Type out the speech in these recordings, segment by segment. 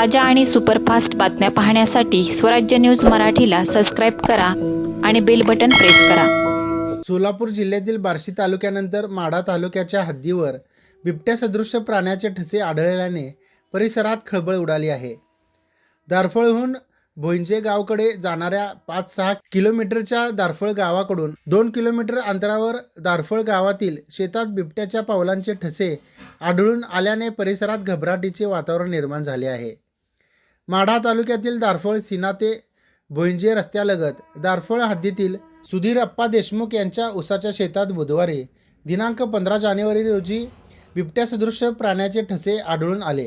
ताज्या आणि सुपरफास्ट बातम्या पाहण्यासाठी स्वराज्य न्यूज मराठीला सबस्क्राईब करा आणि बेल बटन प्रेस करा. सोलापूर जिल्ह्यातील बार्शी तालुक्यानंतर माढा तालुक्याच्या हद्दीवर बिबट्या सदृश्य प्राण्याचे ठसे आढळल्याने परिसरात खळबळ उडाली आहे. दारफळहून भोईंजे गावकडे जाणाऱ्या पाच सहा किलोमीटरच्या दारफळ गावाकडून दोन किलोमीटर अंतरावर दारफळ गावातील शेतात बिबट्याच्या पावलांचे ठसे आढळून आल्याने परिसरात घबराटीचे वातावरण निर्माण झाले आहे. माढा तालुक्यातील दारफळ सिना ते भोंजे रस्त्यालगत दारफळ हद्दीतील सुधीर अप्पा देशमुख यांच्या उसाच्या शेतात बुधवारी दिनांक पंधरा जानेवारी रोजी बिबट्यासदृश्य प्राण्याचे ठसे आढळून आले.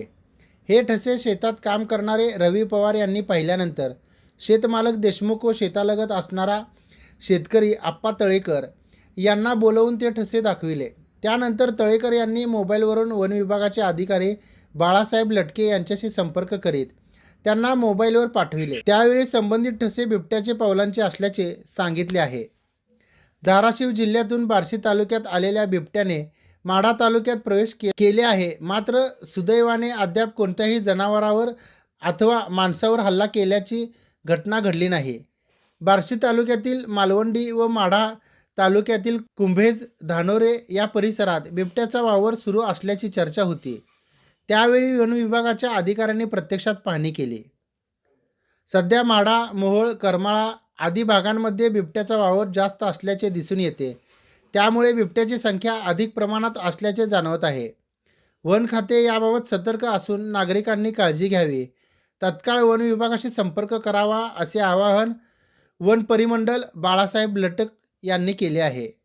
हे ठसे शेतात काम करणारे रवी पवार यांनी पाहिल्यानंतर शेतमालक देशमुख व शेतालगत असणारा शेतकरी आप्पा तळेकर यांना बोलवून ते ठसे दाखविले. त्यानंतर तळेकर यांनी मोबाईलवरून वन विभागाचे अधिकारी बाळासाहेब लटके यांच्याशी संपर्क करीत त्यांना मोबाईलवर पाठविले. त्यावेळी संबंधित ठसे बिबट्याचे पावलांचे असल्याचे सांगितले आहे. धाराशिव जिल्ह्यातून बार्शी तालुक्यात आलेल्या बिबट्याने माढा तालुक्यात प्रवेश के केले आहे. मात्र सुदैवाने अद्याप कोणत्याही जनावरावर अथवा माणसावर हल्ला केल्याची घटना घडली नाही. बार्शी तालुक्यातील मालवंडी व माढा तालुक्यातील कुंभेज धानोरे या परिसरात बिबट्याचा वावर सुरू असल्याची चर्चा होती. त्यावेळी वन विभागाच्या अधिकाऱ्यांनी प्रत्यक्षात पाहणी केली. सध्या माडा मोहोळ करमाळा आदी भागांमध्ये बिबट्याचा वावर जास्त असल्याचे दिसून येते. त्यामुळे बिबट्याची संख्या अधिक प्रमाणात असल्याचे जाणवत आहे. वन खाते याबाबत सतर्क असून नागरिकांनी काळजी घ्यावी. तत्काळ वन विभागाशी संपर्क करावा असे आवाहन वन परिमंडल बाळासाहेब लटक यांनी केले आहे.